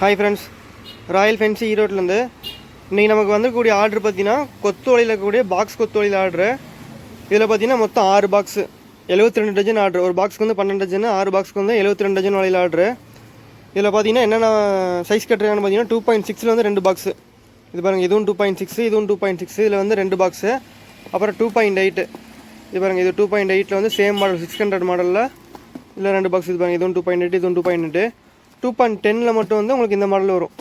Hi friends Royal fancy ஈரோட்லேருந்து இன்றைக்கி நமக்கு வந்துக்கூடிய ஆர்டர் பார்த்தீங்கன்னா கொத்து வலையில் இருக்கக்கூடிய பாக்ஸ் கொத்து வலையில் ஆர்டரு இதில் பார்த்தீங்கன்னா மொத்தம் ஆறு பாக்ஸு எழுபத்தி ரெண்டு டஜன் ஆர்டர் ஒரு பாக்ஸ்க்கு வந்து பன்னெண்டு டஜன் ஆறு பாக்ஸ்க்கு வந்து எழுபத்தி ரெண்டு டஜன் வலையில் ஆர்டரு இதில் பார்த்தீங்கன்னா என்னென்ன சைஸ் கட்டுறாங்கன்னு பார்த்தீங்கன்னா டூ பாயிண்ட் சிக்ஸில் வந்து ரெண்டு பாக்ஸு இது பாருங்கள் இதுவும் டூ பாயிண்ட் சிக்ஸ் இதுவும் டூ பாயிண்ட் சிக்ஸ் இதில் வந்து ரெண்டு பாக்ஸு அப்புறம் டூ பாயிண்ட் எயிட்டு இது பாருங்கள் இது டூ பாயிண்ட் எயிட்டில் வந்து சேம் மாடல் சிக்ஸ் ஹண்ட்ரட் மாடலில் இதில் ரெண்டு பாக்ஸ் இது பாருங்கள் இதுவும் டூ பாயிண்ட் எயிட் இதுவும் two point eight two point டெனில் மட்டும் வந்து உங்களுக்கு இந்த மாடல் வரும்.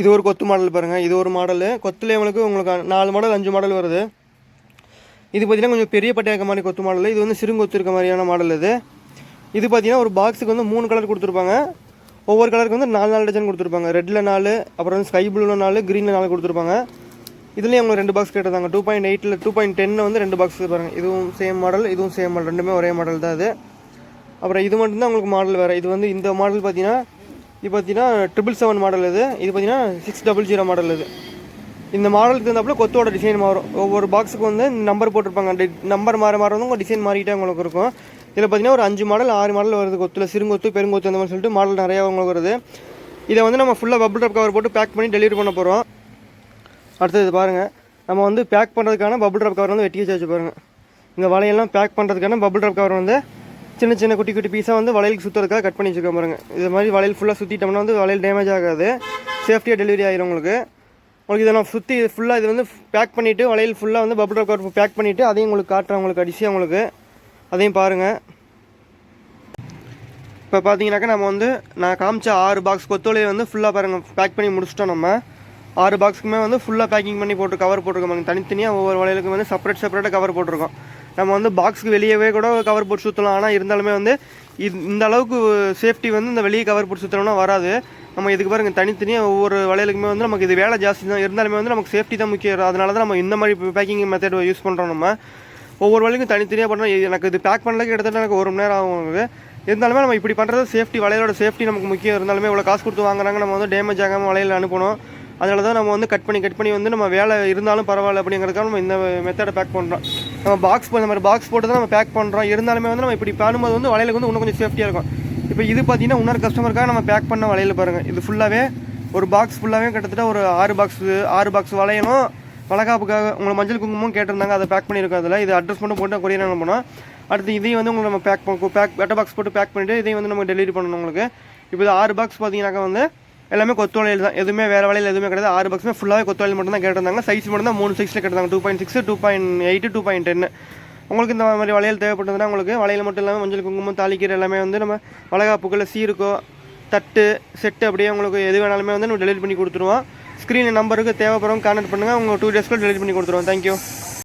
இது ஒரு கொத்து மாடல் பாருங்கள் இது ஒரு மாடலு கொத்துலேயே உங்களுக்கு உங்களுக்கு நாலு மாடல் அஞ்சு மாடல் வருது. இது பார்த்தீங்கன்னா கொஞ்சம் பெரிய பட்டை இருக்க மாதிரி கொத்து மாடல் இது வந்து சிறுங்கொத்து இருக்க மாதிரியான மாடல் இது. இது பார்த்தீங்கன்னா ஒரு பாக்ஸுக்கு வந்து மூணு கலர் கொடுத்துருப்பாங்க. ஒவ்வொரு கலருக்கு வந்து நாலு நாலு டஜன் கொடுத்துருப்பாங்க. ரெட்டில் நாலு அப்புறம் வந்து ஸ்கை ப்ளூவில் நாலு க்ரீனில் நாலு கொடுத்துருப்பாங்க. இதுலேயும் அவங்க ரெண்டு பாக்ஸ் கேட்டிருந்தாங்க. டூ பாயிண்ட் எயிட்டில் டூ பாயிண்ட் டென்னில் வந்து ரெண்டு பாக்ஸ் பாருங்கள் இதுவும் சேம் மாடல் இதுவும் சேம் மாடல் ரெண்டுமே ஒரே மாடல் தான் அது அப்புறம் இது மட்டும்தான் உங்களுக்கு மாடல் வேறு. இது வந்து இந்த மாடல் பார்த்தீங்கன்னா இது பார்த்தீங்கன்னா ட்ரிபிள் செவன் மாடல் இது. இது பார்த்தீங்கன்னா சிக்ஸ் டபுள் ஜீரோ மாடல் இது. இந்த மாடலுக்கு தகுந்தாப்புல கொத்தோட டிசைன் மாறும். ஒவ்வொரு பாக்ஸுக்கு வந்து நம்பர் போட்டிருப்பாங்க. நம்பர் மாற மாற வந்து உங்கள் டிசைன் மாறிக்கிட்டே உங்களுக்கு இருக்கும். இதில் பார்த்தீங்கன்னா ஒரு அஞ்சு மாடல் ஆறு மாடல் வருது. கொத்தில் சிறுங்கொத்து பெருங்கொத்து அந்த மாதிரி சொல்லிட்டு மாடல் நிறையா உங்களுக்கு வருது. இதை வந்து நம்ம ஃபுல்லாக பபுள் ட்ராப் கவர் போட்டு பேக் பண்ணி டெலிவரி பண்ண போகிறோம் அடுத்தது பாருங்கள் நம்ம வந்து பேக் பண்ணுறதுக்கான பபுள் ட்ராப் கவர் வந்து வெட்டி வச்சு வச்சு பாருங்கள் இந்த வலையெல்லாம் பேக் பண்ணுறதுக்கான பபுள் ட்ராப் கவர் வந்து சின்ன சின்ன குட்டி குட்டி பீஸாக வந்து வளையலுக்கு சுற்றுறதுக்காக கட் பண்ணி வச்சுக்கோங்க பாருங்க. இது மாதிரி வளையல் ஃபுல்லாக சுற்றிட்டோம்னா வந்து வளையல் டேமேஜ் ஆகாது. சேஃப்டியாக டெலிவரி ஆகிடும் உங்களுக்கு. உங்களுக்கு இதை நான் சுற்றி ஃபுல்லாக இது வந்து பேக் பண்ணிவிட்டு வளையல் ஃபுல்லாக வந்து பபுள் ட்ராப் கவர் பேக் பண்ணிவிட்டு அதையும் உங்களுக்கு காட்டுறேன் உங்களுக்கு அடிச்சு உங்களுக்கு. அதையும் பாருங்கள் இப்போ பார்த்தீங்கன்னாக்கா நம்ம வந்து நான் காமிச்ச ஆறு பாக்ஸ் கொத்தோலையை வந்து ஃபுல்லாக பாருங்கள் பேக் பண்ணி முடிச்சிட்டோம் நம்ம. ஆறு பாக்ஸுக்குமே வந்து ஃபுல்லாக பேக்கிங் பண்ணி போட்டு கவர் போட்டிருக்கோம் தனித்தனியாக ஒவ்வொரு வளையலுக்கும் வந்து செப்பரேட் செப்பரேட்டாக கவர் போட்டிருக்கோம். நம்ம வந்து பாக்ஸுக்கு வெளியவே கூட கவர் போட்டு சுற்றலாம் ஆனால் இருந்தாலுமே வந்து இது இந்த அளவுக்கு சேஃப்டி வந்து இந்த வெளியே கவர் போட்டு சுற்றணும்னா வராது. நம்ம இதுக்கு பாருங்க தனித்தனியாக ஒவ்வொரு வளையலுக்குமே வந்து நமக்கு இது வேலை ஜாஸ்தி தான். இருந்தாலுமே வந்து நமக்கு சேஃப்டி தான் முக்கியம். அதனால தான் நம்ம இந்த மாதிரி பேக்கிங் மெத்தட் யூஸ் பண்ணுறோம் நம்ம. ஒவ்வொரு வளையலுக்கும் தனித்தனியாக பண்ணுறோம் எனக்கு இது பேக் பண்ணலக்கு கிட்டத்தட்ட எனக்கு ஒரு மணி நேரம் ஆகும் உங்களுக்கு. இருந்தாலுமே நம்ம இப்படி பண்ணுறது சேஃப்டி வளையலோட சேஃப்டி நமக்கு முக்கியம். இருந்தாலுமே இவ்வளோ காசு கொடுத்து வாங்குறாங்க நம்ம வந்து டேமேஜ் ஆகாமல் வளையல் அனுப்பணும். அதனால தான் நம்ம வந்து கட் பண்ணி கட் பண்ணி வந்து நம்ம வேலை இருந்தாலும் பரவாயில்ல அப்படிங்கிறதுக்காக நம்ம இந்த மெத்தடை பேக் பண்ணுறோம் நம்ம பாக்ஸ் இந்த மாதிரி பாக்ஸ் போட்டு தான் நம்ம பேக் பண்ணுறோம் இருந்தாலுமே வந்து நம்ம இப்படி பண்ணும்போது வந்து வளையலுக்கு வந்து இன்னும் கொஞ்சம் சேஃப்டியாக இருக்கும். இப்போ இது பார்த்தீங்கன்னா இன்னொரு கஸ்டமருக்காக நம்ம பேக் பண்ண வலையில் பாருங்கள் இது ஃபுல்லாகவே ஒரு பாக்ஸ் ஃபுல்லாகவே கிட்டத்தட்ட ஒரு ஆறு பாக்ஸ் ஆறு பாக்ஸ் வளையலும் வளகாப்புக்காக உங்களை மஞ்சள் குங்குமம் கேட்டிருந்தாங்க. அதை பேக் பண்ணியிருக்கோம் அதில். இது அட்ரஸ் மட்டும் போட்டு கொரியர் அனுப்பணும் அடுத்து இதையும் வந்து உங்களுக்கு நம்ம பேக் பேக் வெட்ட பாக்ஸ் போட்டு பேக் பண்ணிவிட்டு இதையும் வந்து நம்ம டெலிவரி பண்ணணும் உங்களுக்கு. இப்போ இது ஆறு பாக்ஸ் பார்த்தீங்கன்னாக்கா வந்து எல்லாமே கொத்து வளையல் தான். எதுவுமே வேறு வளையல் எதுவுமே கிடையாது. ஆறு பாக்ஸுமே ஃபுல்லாகவே கொத்து வளையல் மட்டும் தான் கேட்டிருந்தாங்க. சைஸ் மட்டும் தான் மூணு சைஸில் கேட்டிருந்தாங்க. Two point six two point eight two point ten உங்களுக்கு இந்த மாதிரி வளையல் தேவைப்பட்டதுன்னா உங்களுக்கு வளையல் மட்டும் இல்லாமல் மஞ்சள் குங்குமம் தாளிக்கீரை எல்லாமே வந்து நம்ம வளகாப்புக்குள்ள சீருக்கோ தட்டு செட்டு அப்படியே உங்களுக்கு எது வேணாலுமே வந்து நம்ம டெலிவரி பண்ணி கொடுத்துருவோம். ஸ்க்ரீன் நம்பருக்கு தேவைப்படும் கான்டாக்ட் பண்ணுங்கள் உங்கள் டூ டேஸ்க்குள்ள டெலிவரி பண்ணி கொடுத்துருவோம். தேங்க்யூ